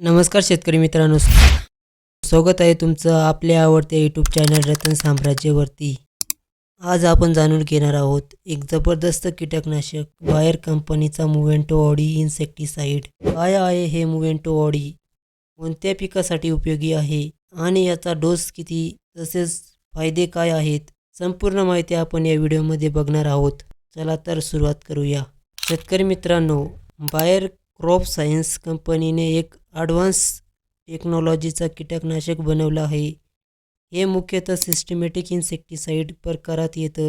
नमस्कार शेतकरी मित्रांनो. स्वागत आहे तुमचं आपल्या आवडत्या यूट्यूब चॅनल रतन साम्राज्यवरती. आज आपण जाणून घेणार आहोत एक जबरदस्त कीटकनाशक बायर कंपनीचा मुवेंटो ऑडी इन्सेक्टिसाइड. काय आहे हे मुवेंटो ऑडी? कोणत्या पिकासाठी उपयोगी आहे? आणि याचा डोस किती? तसेच फायदे काय आहेत? संपूर्ण माहिती आपण या व्हिडिओमध्ये बघणार आहोत. चला तर सुरुवात करूया. शेतकरी मित्रांनो बायर क्रॉप सायन्स कंपनीने एक ॲडव्हान्स टेक्नॉलॉजीचा कीटकनाशक बनवलं आहे. हे मुख्यतः सिस्टमॅटिक इन्सेक्टिसाईड प्रकारात येतं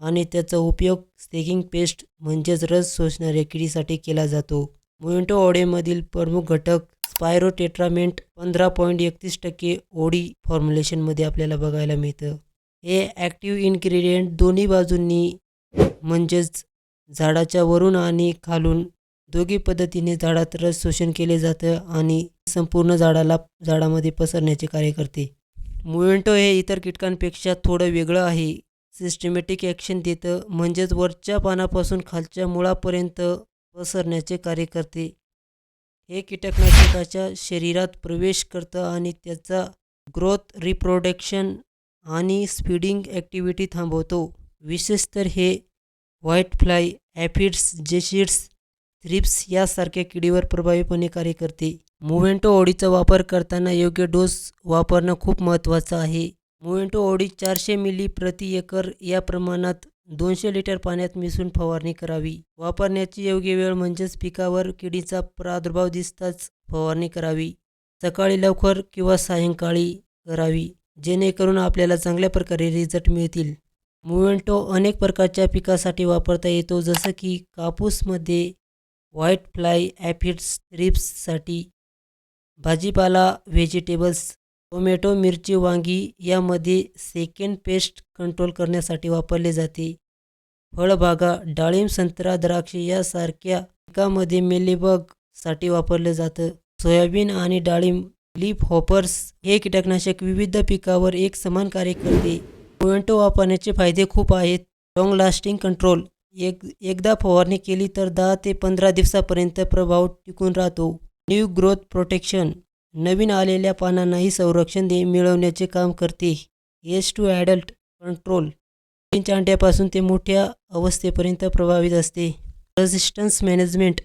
आणि त्याचा उपयोग स्टेकिंग पेस्ट म्हणजेच रस शोषणाऱ्या किडीसाठी केला जातो. मोइंटो ओडेमधील प्रमुख घटक स्पायरोटेट्रामेंट पंधरा पॉईंट एकतीस टक्के ओडी फॉर्म्युलेशनमध्ये आपल्याला बघायला मिळतं. हे ॲक्टिव्ह इन्ग्रेडियंट दोन्ही बाजूंनी म्हणजेच झाडाच्या वरून आणि खालून दोघी पद्धतीने झाडात रस शोषण केले जातं आणि संपूर्ण झाडाला झाडामध्ये पसरण्याचे कार्य करते. मुवेंटो हे इतर कीटकांपेक्षा थोडं वेगळं आहे. सिस्टमॅटिक ॲक्शन देतं म्हणजेच वरच्या पानापासून खालच्या मुळापर्यंत पसरण्याचे कार्य करते. हे कीटकनाशकाच्या शरीरात प्रवेश करतं आणि त्याचा ग्रोथ रिप्रोडक्शन आणि स्पीडिंग ॲक्टिव्हिटी थांबवतो. विशेष तर हे white fly aphids jassids thrips यासारख्या किडीवर प्रभावीपणे कार्य करते. मुव्हेंटो ओडीचा वापर करताना योग्य डोस वापरणं खूप महत्त्वाचं आहे. मुव्हेंटो ओडी चारशे मिली प्रति एकर या प्रमाणात दोनशे लिटर पाण्यात मिसळून फवारणी करावी. वापरण्याची योग्य वेळ म्हणजेच पिकावर किडीचा प्रादुर्भाव दिसताच फवारणी करावी. सकाळी लवकर किंवा सायंकाळी करावी जेणेकरून आपल्याला चांगल्या प्रकारे रिझल्ट मिळतील. मुव्हेंटो अनेक प्रकारच्या पिकासाठी वापरता येतो जसं की कापूसमध्ये व्हाईट फ्लाय ॲफिड्स रिप्ससाठी भाजीपाला व्हेजिटेबल्स टोमॅटो मिरची वांगी यामध्ये सेकंड पेस्ट कंट्रोल करण्यासाठी वापरले जाते. फळबागा डाळिंब संत्रा द्राक्ष यासारख्या पिकामध्ये मेलेबगसाठी वापरलं जातं. सोयाबीन आणि डाळिंब लीफ हॉपर्स हे कीटकनाशक विविध पिकावर एक समान कार्य करते. टोमॅटो वापरण्याचे फायदे खूप आहेत. लाँग लास्टिंग कंट्रोल एक एकदा फवारणी केली तर दहा ते पंधरा दिवसापर्यंत प्रभाव टिकून राहतो. न्यू ग्रोथ प्रोटेक्शन नवीन आलेल्या पानांनाही संरक्षण दे मिळवण्याचे काम करते. एस टू ॲडल्ट कंट्रोल तीनच्या अंड्यापासून ते मोठ्या अवस्थेपर्यंत प्रभावित असते. रेजिस्टन्स मॅनेजमेंट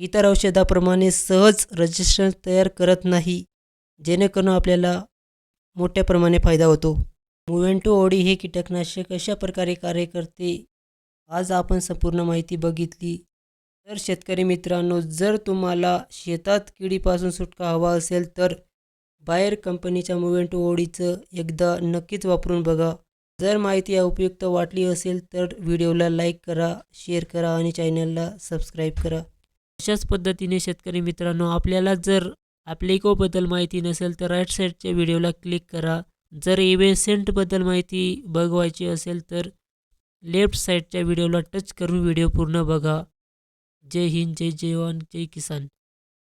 इतर औषधाप्रमाणे सहज रेजिस्टन्स तयार करत नाही जेणेकरून आपल्याला मोठ्या प्रमाणे फायदा होतो. मुवेंटो ओडी हे कीटकनाशक अशा प्रकारे कार्य करते आज आपण संपूर्ण माहिती बघितली. तर शेतकरी मित्रांनो जर तुम्हाला शेतात किडीपासून सुटका हवा असेल तर बायर कंपनीच्या मुवेंटो ओळीचं एकदा नक्कीच वापरून बघा. जर माहिती उपयुक्त वाटली असेल तर व्हिडिओला लाईक करा शेअर करा आणि चॅनलला सबस्क्राईब करा. अशाच पद्धतीने शेतकरी मित्रांनो आपल्याला जर ॲप्लिकोबद्दल माहिती नसेल तर राईट साईडच्या व्हिडिओला क्लिक करा. जर इव्हेसेंटबद्दल माहिती बघवायची असेल तर लेफ्ट साईडच्या व्हिडिओला टच करून व्हिडिओ पूर्ण बघा. जय हिंद जय जवान जय किसान.